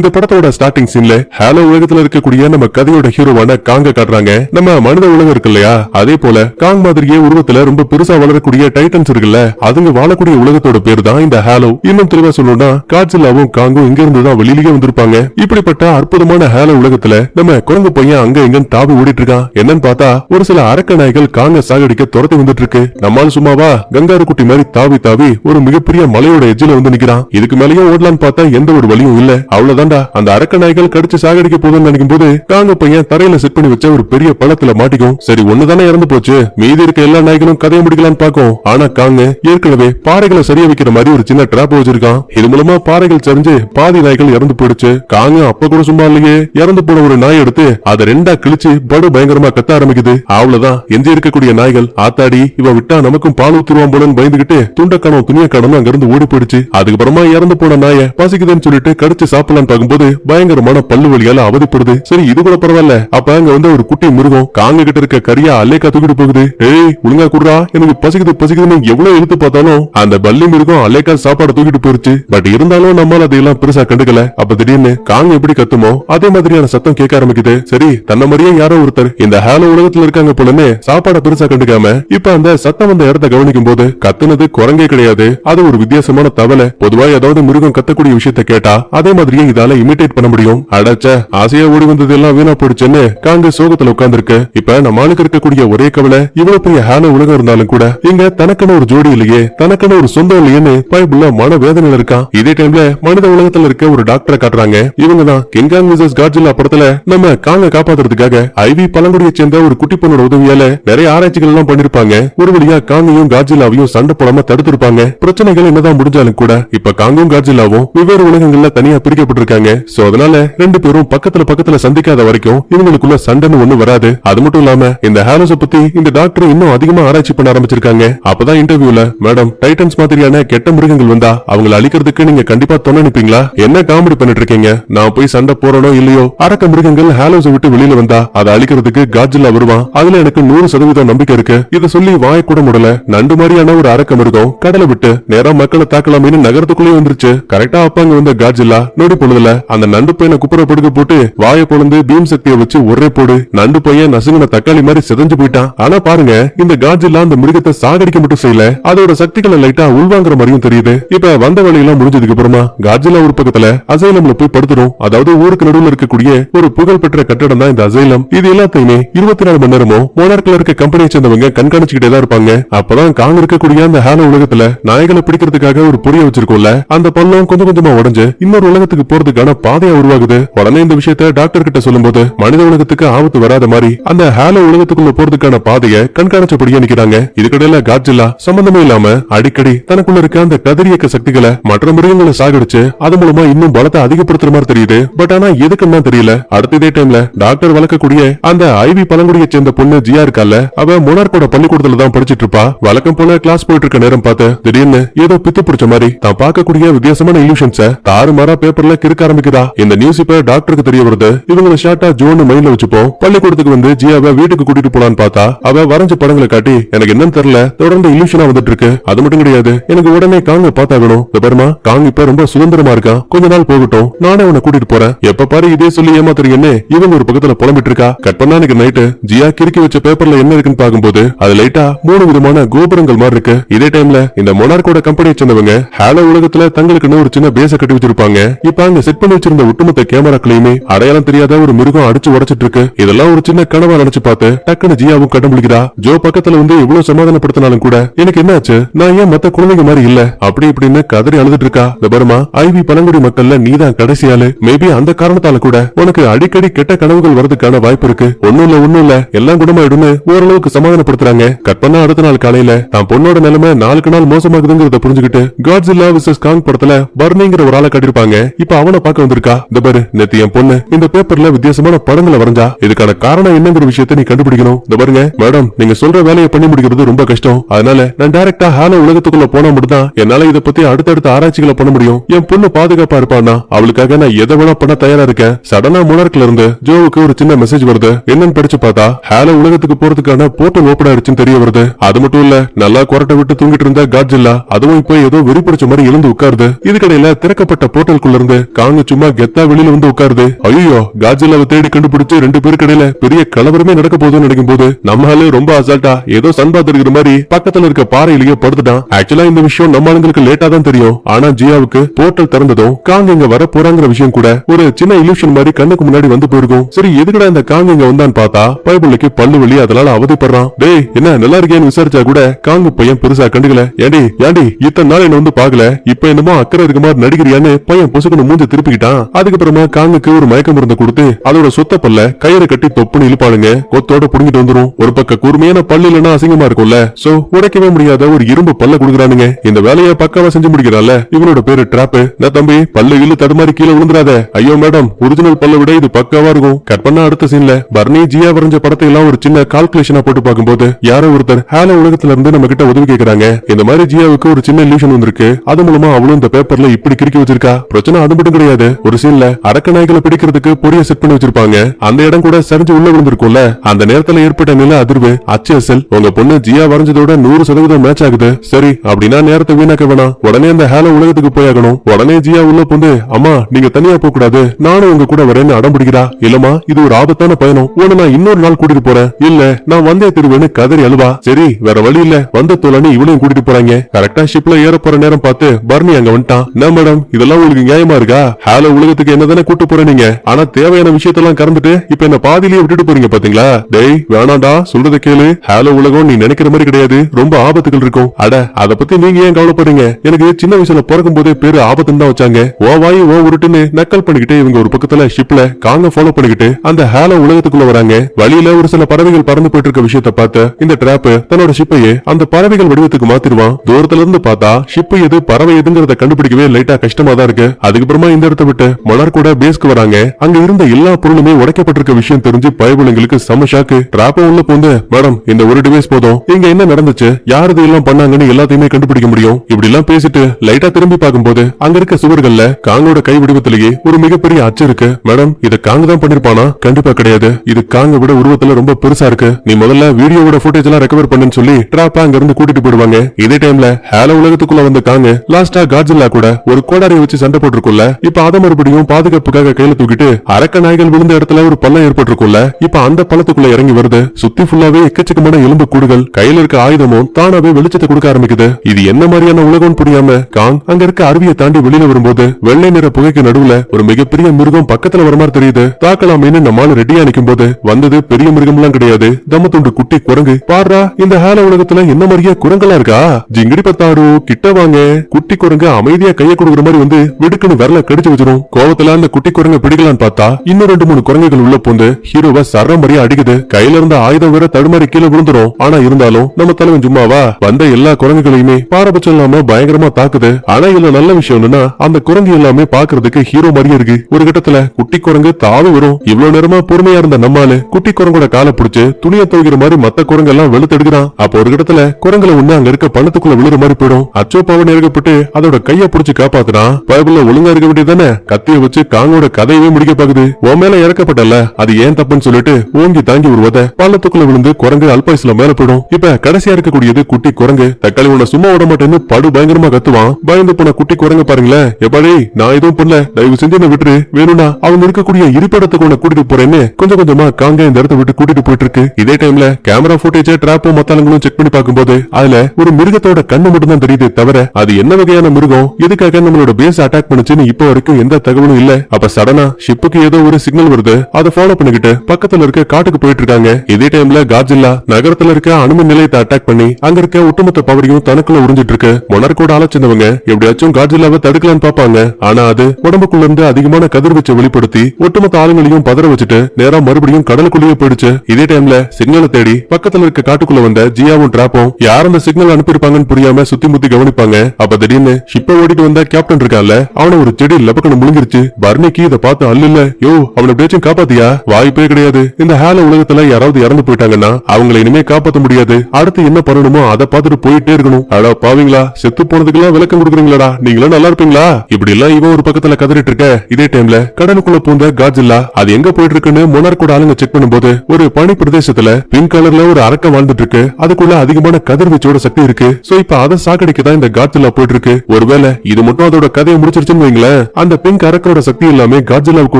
இந்த படத்தோட ஸ்டார்டிங் சீன்ல ஹாலோ உலகத்துல இருக்கக்கூடிய நம்ம கதையோட ஹீரோவான காங்க காட்டுறாங்க. நம்ம மனித உலகம் இருக்கு இல்லையா? அதே போல காங் மாதிரியே உருவத்துல ரொம்ப பெருசா வளரக்கூடிய டைட்டன்ஸ் இருக்குல்ல அதுங்க வாழக்கூடிய உலகத்தோட பேர் தான் இந்த ஹாலோ இன்னும் தெளிவா சொல்லணும்னா காட்சிலாவும் காங்கும் இங்க இருந்து தான் வெளியிலேயே வந்திருப்பாங்க. இப்படிப்பட்ட அற்புதமான ஹாலோ உலகத்துல நம்ம குரங்கு பையன் அங்க இங்க தாவி ஓடிட்டு இருக்கான் என்னன்னு பார்த்தா ஒரு சில அரக்க நாய்கள் காங்க சாகடிக்க துரத்தி வந்துட்டு இருக்கு நம்மால் சும்மாவா கங்காரு குட்டி மாதிரி தாவி தாவி ஒரு மிகப்பெரிய மலையோட எஜ்ஜில வந்து நிக்கிறான். இதுக்கு மேலயும் ஓடலான்னு பார்த்தா எந்த ஒரு வழியும் இல்ல. அவ்வளவுதான். அவ்வளவுதான்டா அந்த அரக்க நாய்கள் கடிச்சு சாகடிக்க போதும்னு நினைக்கும் போது காங்க பையன் தரையில செட் பண்ணி வச்ச ஒரு பெரிய பழத்துல மாட்டிக்கும். சரி ஒண்ணுதானே இறந்து போச்சு? மீதி இருக்க எல்லா நாய்களும் கதையை முடிக்கலாம்னு பாக்கும் ஆனா காங்க ஏற்கனவே பாறைகளை சரியா வைக்கிற மாதிரி ஒரு சின்ன டிராப் வச்சிருக்கான். இது மூலமா பாறைகள் சரிஞ்சு பாதி நாய்கள் இறந்து போயிடுச்சு. காங்க அப்ப கூட சும்மா இல்லையே. இறந்து போன ஒரு நாய் எடுத்து அதை ரெண்டா கிழிச்சு படு பயங்கரமா கத்த ஆரம்பிக்குது. அவ்வளவுதான். எஞ்சி இருக்கக்கூடிய நாய்கள் ஆத்தாடி இவன் விட்டா நமக்கும் பால் ஊத்துருவான் போலன்னு பயந்துகிட்டு துண்டக்கானம் துணிய காணும் அங்க இருந்து ஓடி போயிடுச்சு. அதுக்கப்புறமா இறந்து போன நாயை பசிக்குதுன்னு சொல்லிட்டு கடிச்சு சாப்பிடலான்னு பார்க்கும்போது பயங்கரமான பல்லு வலியால அவதிப்படுது. சரி இது கூட பரவாயில்ல. அப்ப அங்க வந்து ஒரு குட்டி மிருகம் காங்க கிட்ட இருக்க கரியா அல்லேக்கா தூக்கிட்டு போகுது. ஏய் ஒழுங்கா குடுறா. எனக்கு பசிக்குது பசிக்குதுன்னு எவ்வளவு இழுத்து பார்த்தாலும் அந்த பல்லி மிருகம் அல்லேக்கா சாப்பாடு தூக்கிட்டு போயிருச்சு. பட் இருந்தாலும் நம்மால அதையெல்லாம் பெருசா கண்டுக்கல. அப்ப திடீர்னு காங்க எப்படி கத்துமோ அதே மாதிரியான சத்தம் கேட்க ஆரம்பிக்குது. சரி தன்ன மாதிரியே யாரோ ஒருத்தர் இந்த ஹாலோ உலகத்துல இருக்காங்க போலன்னு சாப்பாடை பெருசா கண்டுக்காம இப்ப அந்த சத்தம் வந்த இடத்த கவனிக்கும் போது கத்துனது குரங்கே கிடையாது. அது ஒரு வித்தியாசமான தவளை. பொதுவா ஏதாவது மிருகம் கத்தக்கூடிய விஷயத்த கேட்டா அதே மாதிரியே இதால இமிடேட் பண்ண முடியும். அடச்ச ஆசையா ஓடி வந்தது எல்லாம் வீணா போயிடுச்சுன்னு காங்க சோகத்துல உட்கார்ந்துருக்கு. இப்ப நம்ம ஆளுக்கு இருக்கக்கூடிய ஒரே கவலை இவ்வளவு பெரிய ஹாலோ உலகம் இருந்தாலும் கூட இங்க தனக்குன்னு ஒரு ஜோடி இல்லையே தனக்குன்னு ஒரு சொந்தம் இல்லையேன்னு பைபிள்ல மன வேதனையில இருக்கான். இதே டைம்ல மனித உலகத்துல இருக்க ஒரு டாக்டரை காட்டுறாங்க. இவங்க தான் கிங்காங் விசஸ் காட்ஜில்லா படத்துல நம்ம காங்க காப்பாத்துறதுக்காக ஐவி பழங்குடியை சேர்ந்த ஒரு குட்டி பொண்ணோட உதவியால நிறைய ஆராய்ச்சிகள் எல்லாம் பண்ணிருப்பாங்க. ஒரு வழியா காங்கையும் காட்ஜில்லாவையும் சண்டை போடாம தடுத்திருப்பாங்க. பிரச்சனைகள் என்னதான் முடிஞ்சாலும் கூட இப்ப காங்கும் காட்ஜில்லாவும் வெவ்வேறு உலகங்கள்ல தனியா பிரிக்கப்பட்டிருக்க இருக்காங்க. சோ அதனால ரெண்டு பேரும் பக்கத்துல பக்கத்துல சந்திக்காத வரைக்கும் இவங்களுக்குள்ள சண்டைன்னு ஒண்ணு வராது. அது மட்டும் இல்லாம இந்த ஹாலோஸ பத்தி இந்த டாக்டர் இன்னும் அதிகமா ஆராய்ச்சி பண்ண ஆரம்பிச்சிருக்காங்க. அப்பதான் இன்டர்வியூல மேடம் டைட்டன்ஸ் மாதிரியான கெட்ட மிருகங்கள் வந்தா அவங்களை அழிக்கிறதுக்கு நீங்க கண்டிப்பா துணை நிப்பீங்களா என்ன காமெடி பண்ணிட்டு இருக்கீங்க நான் போய் சண்டை போறனோ இல்லையோ? அரக்க மிருகங்கள் ஹாலோஸ விட்டு வெளியில வந்தா அதை அழிக்கிறதுக்கு காட்ஜில்லா வருவான். அதுல எனக்கு நூறு சதவீதம் நம்பிக்கை இருக்கு. இத சொல்லி வாய கூட முடியல நண்டு மாதிரியான ஒரு அரக்க மிருகம் கடலை விட்டு நேரா மக்களை தாக்கலாமேன்னு நகரத்துக்குள்ளே வந்துருச்சு. கரெக்டா அப்பாங்க வந்த காட்ஜில்லா நொடி பொழுதுல அந்த நண்டு பையனை குப்புற படுக்க போட்டு வாயை பொழுந்து பீம் சக்தியை வச்சு ஒரே போடு. நண்டு பையன் நசுங்கின தக்காளி மாதிரி சிதஞ்சு போயிட்டான். ஆனா பாருங்க இந்த காட்ஜில்லா அந்த மிருகத்தை சாகடிக்க மட்டும் செய்யல. அதோட சக்திகளை லைட்டா உள்வாங்குற மாதிரியும் தெரியுது. இப்ப வந்த வழியெல்லாம் முடிஞ்சதுக்கு அப்புறமா காட்ஜில்லா ஒரு பக்கத்துல அசைலம்ல போய் படுத்துரும். அதாவது ஊருக்கு நடுவில் இருக்கக்கூடிய ஒரு புகழ்பெற்ற கட்டடம் தான் இந்த அசைலம். இது எல்லாத்தையுமே இருபத்தி நாலு மணி நேரமும் மோனார்க்ல இருக்க கம்பெனியை சேர்ந்தவங்க கண்காணிச்சுக்கிட்டே தான் இருப்பாங்க. அப்பதான் காங்க இருக்கக்கூடிய அந்த ஹாலோ உலகத்துல நாய்களை பிடிக்கிறதுக்காக ஒரு புரிய வச்சிருக்கோம்ல அந்த பள்ளம் கொஞ்சம் கொஞ்சமா உடஞ்சு இன்னொரு உலகத்துக்கு போறது போறதுக்கான பாதையா உருவாகுது உடனே இந்த விஷயத்த டாக்டர் கிட்ட சொல்லும்போது மனித உலகத்துக்கு ஆபத்து வராத மாதிரி அந்த ஹாலோ உலகத்துக்குள்ள போறதுக்கான பாதையை கண்காணிச்சபடியே நிக்கிறாங்க. இதுக்கிடையில காட்ஜில்லா சம்பந்தமே இல்லாம அடிக்கடி தனக்குள்ள இருக்க அந்த கதிரியக்க சக்திகளை மற்ற மிருகங்களை சாகடிச்சு அது மூலமா இன்னும் பலத்தை அதிகப்படுத்துற மாதிரி தெரியுது. பட் ஆனா எதுக்குன்னு தெரியல. அடுத்த இதே டைம்ல டாக்டர் வளர்க்கக்கூடிய அந்த ஐவி பழங்குடியை சேர்ந்த பொண்ணு ஜியா இருக்கால அவ மொனார்க்கோட பள்ளிக்கூடத்துல தான் படிச்சிட்டு இருப்பா. வழக்கம் போல கிளாஸ் போயிட்டு இருக்க நேரம் பார்த்து திடீர்னு ஏதோ பித்து பிடிச்ச மாதிரி தான் பார்க்கக்கூடிய வித்தியாசமான இல்யூஷன்ஸ தாறுமாறா பேப்பர்ல கிறுக்க ஆரம்பிக்குதா? இந்த நியூஸ் இப்ப டாக்டருக்கு தெரிய வருது. இவங்களை ஷார்ட்டா ஜோன் மைண்ட்ல வச்சுப்போம். பள்ளிக்கூடத்துக்கு வந்து ஜியாவை வீட்டுக்கு கூட்டிட்டு போலான்னு பார்த்தா அவ வரைஞ்ச படங்களை காட்டி எனக்கு என்னன்னு தெரியல தொடர்ந்து இல்யூஷனா வந்துட்டு இருக்கு. அது மட்டும் கிடையாது எனக்கு உடனே காங்க பார்த்தாகணும் இந்த பெருமா காங் இப்ப ரொம்ப சுதந்திரமா இருக்கான். கொஞ்ச நாள் போகட்டும் நானே உன்னை கூட்டிட்டு போறேன். எப்ப பாரு இதே சொல்லி ஏமாத்துறீங்கன்னு இவங்க ஒரு பக்கத்துல புலம்பிட்டு இருக்கா கட் பண்ணா எனக்கு நைட்டு ஜியா கிறுக்கி வச்ச பேப்பர்ல என்ன இருக்குன்னு பாக்கும்போது அது லைட்டா மூணு விதமான கோபுரங்கள் மாதிரி இருக்கு. இதே டைம்ல இந்த மொனார்கோட கம்பெனியை சேர்ந்தவங்க ஹாலோ உலகத்துல தங்களுக்குன்னு ஒரு சின்ன பேச கட்டி வச்சிருப்பாங்க. இப்ப அங்க செட் பண்ணி வச்சிருந்த ஒட்டுமொத்த கேமராக்களையுமே அடையாளம் தெரியாத ஒரு மிருகம் அடிச்சு உடச்சிட்டு இருக்கு இதெல்லாம் ஒரு சின்ன கனவா நினைச்சு பார்த்து டக்குனு ஜியாவும் கடன் முடிக்கிறா ஜோ பக்கத்துல வந்து இவ்வளவு சமாதானப்படுத்தினாலும் கூட எனக்கு என்னாச்சு? நான் ஏன் மத்த குழந்தைங்க மாதிரி இல்ல? அப்படி இப்படின்னு கதறி அழுதுட்டு இருக்கா இந்த பருமா ஐவி பழங்குடி மக்கள்ல நீதான் கடைசி ஆளு. மேபி அந்த காரணத்தால கூட உனக்கு அடிக்கடி கெட்ட கனவுகள் வரதுக்கான வாய்ப்பு இருக்கு. ஒண்ணும் இல்ல ஒண்ணும் இல்ல. எல்லாம் குணமாயிடும்னு ஓரளவுக்கு சமாதானப்படுத்துறாங்க. கட் பண்ணா அடுத்த நாள் காலையில தான் பொண்ணோட நிலைமை நாளுக்கு நாள் மோசமாகுதுங்கிறத புரிஞ்சுக்கிட்டு காட்ஸ் இல்லா விசஸ் காங் படத்துல பர்னிங்கிற ஒரு ஆளை கட்டிருப்பாங்க இப்ப அவனை பார்க்க வந்திருக்கா? இந்த பாரு நேத்து என் பொண்ணு இந்த பேப்பர்ல வித்தியாசமான படங்களை வரைஞ்சா. இதுக்கான காரணம் என்னங்கிற விஷயத்தை நீ கண்டுபிடிக்கணும். இந்த பாருங்க மேடம் நீங்க சொல்ற வேலையை பண்ணி முடிக்கிறது ரொம்ப கஷ்டம். அதனால நான் டைரக்டா ஹாலோ உலகத்துக்குள்ள போனா மட்டும் தான் என்னால இதை பத்தி அடுத்தடுத்த ஆராய்ச்சிகளை பண்ண முடியும். என் பொண்ணு பாதுகாப்பா இருப்பானா அவளுக்காக நான் எதை வேணா பண்ண தயாரா இருக்கேன். சடனா முனார்க்ல இருந்து ஜோவுக்கு ஒரு சின்ன மெசேஜ் வருது. என்னன்னு படிச்சு பார்த்தா ஹாலோ உலகத்துக்கு போறதுக்கான போர்ட்டல் ஓபன் ஆயிடுச்சுன்னு தெரிய வருது. அது மட்டும் இல்ல நல்லா கொரட்டை விட்டு தூங்கிட்டு இருந்த காட்ஜில்லா அதுவும் இப்போ ஏதோ வெறிப்படிச்ச மாதிரி எழுந்து உட்காருது. இதுக்கடையில திறக்கப்பட்ட போர்ட்டலுக்குள்ள இருந்து காங்க சும்மா கெத்தா வெளியில வந்து உட்காருது. ஐயோ காஜிலாவை தேடி கண்டுபிடிச்சு ரெண்டு பேருக்கு கடையில பெரிய கலவரமே நடக்க போதுன்னு நினைக்கும் போது நம்மளால ரொம்ப அசால்ட்டா ஏதோ சன் பாத்து மாதிரி பக்கத்துல இருக்க பாறையிலேயே படுத்துட்டான். ஆக்சுவலா இந்த விஷயம் நம்ம ஆளுங்களுக்கு லேட்டா தான் தெரியும். ஆனா ஜியாவுக்கு போர்ட்டல் திறந்ததும் காங்க இங்க வர போறாங்கிற விஷயம் கூட ஒரு சின்ன இலூஷன் மாதிரி கண்ணுக்கு முன்னாடி வந்து போயிருக்கும். சரி எதுக்கடா இந்த காங்க இங்க வந்தான்னு பார்த்தா பைபிளுக்கு பல்லு வலி அதனால அவதிப்படுறான். டேய் என்ன நல்லா இருக்கேன்னு விசாரிச்சா கூட காங்கு பையன் பெருசா கண்டுக்கல. ஏண்டி ஏண்டி இத்தனை நாள் என்ன வந்து பாக்கல இப்ப என்னமோ அக்கறை இருக்க மாதிரி நடிக்கிறியான்னு பையன் பொசுக்கணும் மூஞ்சி திருப்பிக்கிட்டான். அதுக்கப்புறமா காங்குக்கு ஒரு மயக்க மருந்து கொடுத்து அதோட சொத்த பல்ல கயிறை கட்டி தொப்புன்னு இழுப்பாளுங்க. கொத்தோட புடுங்கிட்டு வந்துரும். ஒரு பக்க கூர்மையான பல்லு இல்லைன்னா அசிங்கமா இருக்கும்ல. சோ உடைக்கவே முடியாத ஒரு இரும்பு பல்ல கொடுக்குறானுங்க. இந்த வேலையை பக்காவா செஞ்சு முடிக்கிறான்ல இவனோட பேரு டிராப்பு. நான் தம்பி பல்லு இல்லு தடுமாறி கீழே விழுந்துறாத. ஐயோ மேடம் ஒரிஜினல் பல்ல விட இது பக்காவா இருக்கும். கட் பண்ண அடுத்த சீன்ல பர்னி ஜியா வரைஞ்ச படத்தை எல்லாம் ஒரு சின்ன கால்குலேஷனா போட்டு பார்க்கும்போது யாரோ ஒருத்தர் ஹேலோ உலகத்துல இருந்து நம்ம கிட்ட உதவி கேக்குறாங்க. இந்த மாதிரி ஜியாவுக்கு ஒரு சின்ன இல்யூஷன் வந்திருக்கு. அது மூலமா அவளும் இந்த பேப்பர்ல இப்படி கிறுக்கி வச்சிருக்கா. பிரச்சனை அது மட்டும் கிடையாது ஒரு சீன்ல அரக்க நாய்களை பிடிக்கிறதுக்கு பொரிய செட் பண்ணி வச்சிருப்பாங்க. அந்த இடம் கூட சரிஞ்சு உள்ள விழுந்திருக்கும்ல. அந்த நேரத்துல ஏற்பட்ட நில அதிர்வு அச்சல் உங்க பொண்ணு ஜியா வரைஞ்சதோட நூறு சதவீதம் மேட்ச் ஆகுது. சரி அப்படின்னா நேரத்தை வீணாக்க வேணாம். உடனே அந்த ஹேலோ உலகத்துக்கு போயாகணும் உடனே ஜியா உள்ள பொண்ணு அம்மா நீங்க தனியா போக கூடாது. நானும் உங்க கூட வரேன்னு அடம் பிடிக்கிறா. இல்லமா இது ஒரு ஆபத்தான பயணம். உன்னை நான் இன்னொரு நாள் கூட்டிட்டு போறேன். இல்ல நான் வந்தே திருவேன்னு கதறி அழுவா. சரி வேற வழி இல்ல. வந்த தோழனு இவளையும் கூட்டிட்டு போறாங்க. கரெக்டா ஷிப்ல ஏற போற நேரம் பார்த்து பர்னி அங்க வந்துட்டான். என்ன மேடம் இதெல்லாம் உங்களுக்கு நியாயமா இருக்கா? ஹாலோ உலகத்துக்கு என்னதானே கூட்டு போற நீங்க ஆனா தேவையான விஷயத்தெல்லாம் கறந்துட்டு இப்ப என்ன பாதிலேயே விட்டுட்டு போறீங்க பாத்தீங்களா? டேய் வேணாண்டா சொல்றத கேளு. ஹாலோ உலகம் நீ நினைக்கிற மாதிரி கிடையாது. ரொம்ப ஆபத்துகள் இருக்கும். அட அத பத்தி நீங்க ஏன் கவலைப்படுறீங்க? எனக்கு சின்ன வயசுல பிறக்கும் போதே பேரு ஆபத்துன்னு தான் வச்சாங்க. ஓ வாய் ஓ உருட்டுன்னு நக்கல் பண்ணிக்கிட்டு இவங்க ஒரு பக்கத்துல ஷிப்ல காங்க ஃபாலோ பண்ணிக்கிட்டு அந்த ஹாலோ உலகத்துக்குள்ள வராங்க. வழியில ஒரு சில பறவைகள் பறந்து போயிட்டு இருக்க விஷயத்த பார்த்து இந்த டிராப் தன்னோட ஷிப்பையே அந்த பறவைகள் வடிவத்துக்கு மாத்திருவான் தூரத்துல இருந்து பார்த்தா ஷிப் எது பறவை எதுங்கிறத கண்டுபிடிக்கவே லைட்டா கஷ்டமா தான் இருக்கு. அதுக்கப்புறமா இந்த அந்த இடத்தை விட்டு மலர் கூட பேஸ்க்கு வராங்க. அங்க இருந்த எல்லா பொருளுமே உடைக்கப்பட்டிருக்க விஷயம் தெரிஞ்சு பயபுலங்களுக்கு செம ஷாக்கு. டிராப்ப உள்ள போந்து மேடம் இந்த ஒரு டிவைஸ் போதும். இங்க என்ன நடந்துச்சு? யார் இது எல்லாம் பண்ணாங்கன்னு எல்லாத்தையுமே கண்டுபிடிக்க முடியும். இப்படி எல்லாம் பேசிட்டு லைட்டா திரும்பி பார்க்கும்போது அங்க இருக்க சுவர்கள்ல காங்கோட கை வடிவத்திலேயே ஒரு மிகப்பெரிய அச்சு இருக்கு. மேடம் இத காங்க தான் பண்ணிருப்பானா? கண்டிப்பா கிடையாது. இது காங்க விட உருவத்துல ரொம்ப பெருசா இருக்கு. நீ முதல்ல வீடியோவோட ஃபுட்டேஜ் எல்லாம் ரெக்கவர் பண்ணுன்னு சொல்லி டிராப்பா அங்க இருந்து கூட்டிட்டு போயிடுவாங்க. இதே டைம்ல ஹேலோ உலகத்துக்குள்ள வந்த காங்க லாஸ்டா காட்ஜில்லா கூட ஒரு கோடாரியை வச்சு சண்டை போட்டிருக்குல்ல இப்ப அத மறுபடியும் பாதுகாப்புக்காக கையில தூக்கிட்டு அரக்க நாய்கள் விழுந்த இடத்துல ஒரு பள்ளம் ஏற்பட்டிருக்கும்ல இப்ப அந்த பள்ளத்துக்குள்ள இறங்கி வருது. சுத்தி ஃபுல்லாவே எக்கச்சக்கமான எலும்பு கூடுகள் கையில இருக்க ஆயுதமும் தானாவே வெளிச்சத்தை கொடுக்க ஆரம்பிக்குது. இது என்ன மாதிரியான உலகம் புரியாம காங் அங்க இருக்க அருவியை தாண்டி வெளியில வரும்போது வெள்ளை நிற புகைக்கு நடுவுல ஒரு மிகப்பெரிய மிருகம் பக்கத்துல வர மாதிரி தெரியுது. தாக்கலாமேன்னு நம்மால ரெடியா நிக்கும் போது வந்தது பெரிய மிருகம் எல்லாம் கிடையாது தமத்துண்டு குட்டி குரங்கு. பாரா இந்த ஹேல உலகத்துல என்ன மாதிரியே குரங்கெல்லாம் இருக்கா? ஜிங்கிடி பத்தாரு கிட்ட வாங்க. குட்டி குரங்கு அமைதியா கைய கொடுக்குற மாதிரி வந்து வெடுக்குன்னு விரல கடிச்சு வச்சிரும். கோவத்துல அந்த குட்டி குரங்க பிடிக்கலான்னு பார்த்தா இன்னும் ரெண்டு மூணு குரங்குகள் உள்ள போந்து ஹீரோவை சர அடிக்குது. கையில இருந்த ஆயுதம் வேற தடுமாறி கீழே விழுந்துரும். ஆனா இருந்தாலும் நம்ம தலைவன் சும்மாவா வந்த எல்லா குரங்குகளையுமே பாரபட்சம் இல்லாம பயங்கரமா தாக்குது. ஆனா இதுல நல்ல விஷயம் என்னன்னா அந்த குரங்கு எல்லாமே பாக்குறதுக்கு ஹீரோ மாதிரியே இருக்கு. ஒரு கட்டத்துல குட்டி குரங்கு தாவி வரும். இவ்வளவு நேரமா பொறுமையா இருந்த நம்மளு குட்டி குரங்கோட காலை பிடிச்சு துணியை துவைக்கிற மாதிரி மத்த குரங்கு எல்லாம் வெளுத்தெடுக்கிறான். அப்போ ஒரு இடத்துல குரங்குல ஒண்ணு அங்க இருக்க பணத்துக்குள்ள விழுற மாதிரி போயிடும். அச்சோ பாவன் இறக்கப்பட்டு அதோட கைய பிடிச்சு காப்பாத்துனா பயபுல ஒழுங்கா இருக்க வேண்டியது தானே? கத்திய வச்சு காங்கோட கதையவே முடிக்க பாக்குது. உன் மேல இறக்கப்பட்டல அது ஏன் தப்புன்னு சொல்லிட்டு ஓங்கி தாங்கி ஒரு உத பள்ளத்துக்குள்ள விழுந்து குரங்கு அல்பாயுஸ்ல மேல போயிடும். இப்ப கடைசியா இருக்கக்கூடியது குட்டி குரங்கு. தக்காளி உன்னை சும்மா விட மாட்டேன்னு படு பயங்கரமா கத்துவான். பயந்து போன குட்டி குரங்கு பாருங்களேன். எப்பாடி நான் எதுவும் பண்ணல. தயவு செஞ்சு என்ன விட்டுரு. வேணும்னா அவங்க இருக்கக்கூடிய இருப்பிடத்துக்கு உன்னை கூட்டிட்டு போறேன்னு கொஞ்சம் கொஞ்சமா காங்க இந்த இடத்த விட்டு கூட்டிட்டு போயிட்டு இருக்கு இதே டைம்ல கேமரா ஃபுட்டேஜ் டிராப்பும் மத்தாளங்களும் செக் பண்ணி பார்க்கும்போது அதுல ஒரு மிருகத்தோட கண்ணு மட்டும் தான் தெரியுது தவிர அது என்ன வகையான மிருகம்? எதுக்காக நம்மளோட பேஸ் அட்டாக் பண்ணுச்சுன்னு இப்போ வரைக்கும் எந்த தகவலும் இல்ல. அப்ப சடனா ஷிப்புக்கு ஏதோ ஒரு சிக்னல் வருது. அதை ஃபாலோ பண்ணிக்கிட்டு பக்கத்துல இருக்க காட்டுக்கு போயிட்டு இருக்காங்க. இதே டைம்ல காஜில்லா நகரத்துல இருக்க அணுமின் நிலையத்தை அட்டாக் பண்ணி அங்க இருக்க ஒட்டுமொத்த பவரையும் தனக்குள்ள உறிஞ்சிட்டு இருக்கு. மொனர்கோட ஆலோசனவங்க எப்படியாச்சும் காஜில்லாவை தடுக்கலான்னு பாப்பாங்க ஆனா அது உடம்புக்குள்ள இருந்து அதிகமான கதிர்வீச்சை வெளிப்படுத்தி ஒட்டுமொத்த ஆளுங்களையும் பதற வச்சுட்டு நேரா மறுபடியும் கடலுக்குள்ளேயே போயிடுச்சு. இதே டைம்ல சிக்னலை தேடி பக்கத்துல இருக்க காட்டுக்குள்ள வந்த ஜியாவும் டிராப்பும் யார் அந்த சிக்னல் அனுப்பியிருப்பாங்கன்னு புரியாம சுத்தி முத்தி கவனிப்பாங்க. அப்ப திடீர்னு ஷிப்பை ஓடிட்டு வந்த கேப்டன் இருக்கான்ல அவன ஒரு செடி லபக்கணும் முழுங்கிருச்சு. பர்னிக்கு இத பார்த்து அல்ல இல்ல யோ அவனை எப்படியாச்சும் காப்பாத்தியா? வாய்ப்பே கிடையாது. இந்த ஹேல உலகத்துல யாராவது இறந்து போயிட்டாங்கன்னா அவங்களை இனிமே காப்பாத்த முடியாது. அடுத்து என்ன பண்ணணுமோ அதை பார்த்துட்டு போயிட்டே இருக்கணும். அடா பாவீங்களா செத்து போனதுக்கெல்லாம் விளக்கம் கொடுக்குறீங்களா நீங்களும் நல்லா இருப்பீங்களா? இப்படி எல்லாம் இவன் ஒரு பக்கத்துல கதறிட்டு இருக்க. இதே டைம்ல கடனுக்குள்ள பூந்த காஜில்லா அது எங்க போயிட்டு இருக்குன்னு மொனார்கோட ஆளுங்க செக் பண்ணும்போது ஒரு பனி பிரதேசத்துல பிங்க் கலர்ல ஒரு அரக்கம் வாழ்ந்துட்டு இருக்கு. அதுக்குள்ள அதிகமான கதிர்வீச்சோட சக்தி இருக்கு. சோ இப்ப அதை சாக்கடிக்க தான் இந்த காஜில்லா போயிட்டு இருக்கு. ஒருவேளை இது மட்டும் அதோட கதையை முடிச்சிருச்சுன்னு வைங்களேன். அந்த பிங்க் கேரக்டரோட சக்தி எல்லாமே காட்ஜிலாவுக்கு